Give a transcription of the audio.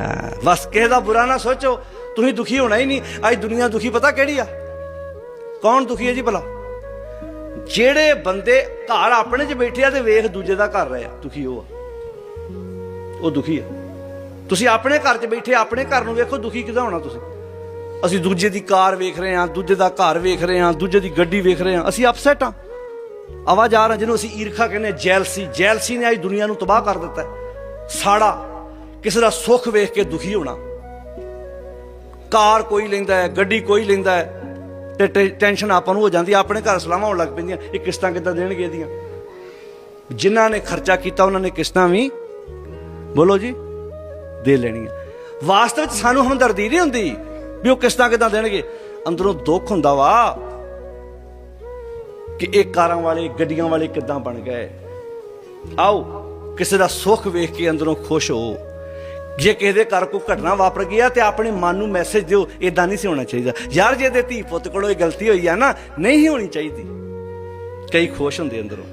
ਹਾਂ। ਬਸ ਕਿਸੇ ਦਾ ਬੁਰਾ ਨਾ ਸੋਚੋ ਤੁਸੀਂ ਦੁਖੀ ਹੋਣਾ ਹੀ ਨਹੀਂ ਅੱਜ ਦੁਨੀਆ ਦੁਖੀ ਪਤਾ ਕਿਹੜੀ ਆ? ਕੌਣ ਦੁਖੀ ਹੈ ਜੀ ਭਲਾ? ਜਿਹੜੇ ਬੰਦੇ ਘਰ ਆਪਣੇ 'ਚ ਬੈਠੇ ਆ ਤੇ ਵੇਖ ਦੂਜੇ ਦਾ ਘਰ ਰਹੇ ਆ ਦੁਖੀ ਉਹ ਆ। ਉਹ ਦੁਖੀ ਆ। ਤੁਸੀਂ ਆਪਣੇ ਘਰ 'ਚ ਬੈਠੇ ਆਪਣੇ ਘਰ ਨੂੰ ਵੇਖੋ ਦੁਖੀ ਕਿਦਾਂ ਹੋਣਾ ਤੁਸੀਂ? ਅਸੀਂ ਦੂਜੇ ਦੀ ਕਾਰ ਵੇਖ ਰਹੇ ਹਾਂ ਦੂਜੇ ਦਾ ਘਰ ਵੇਖ ਰਹੇ ਹਾਂ ਦੂਜੇ ਦੀ ਗੱਡੀ ਵੇਖ ਰਹੇ ਹਾਂ ਅਸੀਂ ਅਪਸੈਟ ਹਾਂ। ਆਵਾਜ਼ ਆ ਰਹਾ ਜਿਹਨੂੰ ਅਸੀਂ ਈਰਖਾ ਕਹਿੰਦੇ ਹਾਂ, ਜੈਲਸੀ ਜੈਲਸੀ ਨੇ ਅੱਜ ਦੁਨੀਆ ਨੂੰ ਤਬਾਹ ਕਰ ਦਿੱਤਾ ਹੈ। ਸਾੜਾ ਕਿਸੇ ਦਾ ਸੁੱਖ ਵੇਖ ਕੇ ਦੁਖੀ ਹੋਣਾ। ਕਾਰ ਕੋਈ ਲੈਂਦਾ ਹੈ ਗੱਡੀ ਕੋਈ ਲੈਂਦਾ ਹੈ ਤੇ ਟੈ- ਟੈਨਸ਼ਨ ਆਪਾਂ ਨੂੰ ਹੋ ਜਾਂਦੀ ਹੈ, ਆਪਣੇ ਘਰ ਸਲਾਮਾਂ ਹੋਣ ਲੱਗ ਪੈਂਦੀਆਂ ਇਹ ਕਿਸ਼ਤਾਂ ਕਿੱਦਾਂ ਦੇਣਗੇ ਇਹਦੀਆਂ? ਜਿਨ੍ਹਾਂ ਨੇ ਖਰਚਾ ਕੀਤਾ ਉਹਨਾਂ ਨੇ ਕਿਸ਼ਤਾਂ ਵੀ ਬੋਲੋ ਜੀ ਦੇ ਲੈਣੀਆਂ। ਵਾਸਤਵ ਵਿੱਚ ਸਾਨੂੰ ਹਮਦਰਦੀ ਨਹੀਂ ਹੁੰਦੀ ਵੀ ਉਹ ਕਿਸ਼ਤਾਂ ਕਿੱਦਾਂ ਦੇਣਗੇ। ਅੰਦਰੋਂ ਦੁੱਖ ਹੁੰਦਾ ਵਾ ਕਿ ਇਹ ਕਾਰਾਂ ਵਾਲੇ ਗੱਡੀਆਂ ਵਾਲੇ ਕਿੱਦਾਂ ਬਣ ਗਏ। ਆਓ ਕਿਸੇ ਦਾ ਸੁੱਖ ਵੇਖ ਕੇ ਅੰਦਰੋਂ ਖੁਸ਼ ਹੋ। ਜੇ ਕਿਸੇ ਦੇ ਘਰ ਕੋਈ ਘਟਨਾ ਵਾਪਰ ਗਿਆ ਆ ਤੇ ਆਪਣੇ ਮਨ ਨੂੰ ਮੈਸੇਜ ਦਿਓ ਇਦਾਂ ਨਹੀਂ ਸੀ ਹੋਣਾ ਚਾਹੀਦਾ। ਯਾਰ, ਜੇ ਦੇ ਧੀ ਪੁੱਤ ਕੋਲੋਂ ਇਹ ਗਲਤੀ ਹੋਈ ਆ ਨਾ, ਨਹੀਂ ਹੋਣੀ ਚਾਹੀਦੀ। ਕਈ ਖੁਸ਼ ਹੁੰਦੇ ਅੰਦਰੋਂ।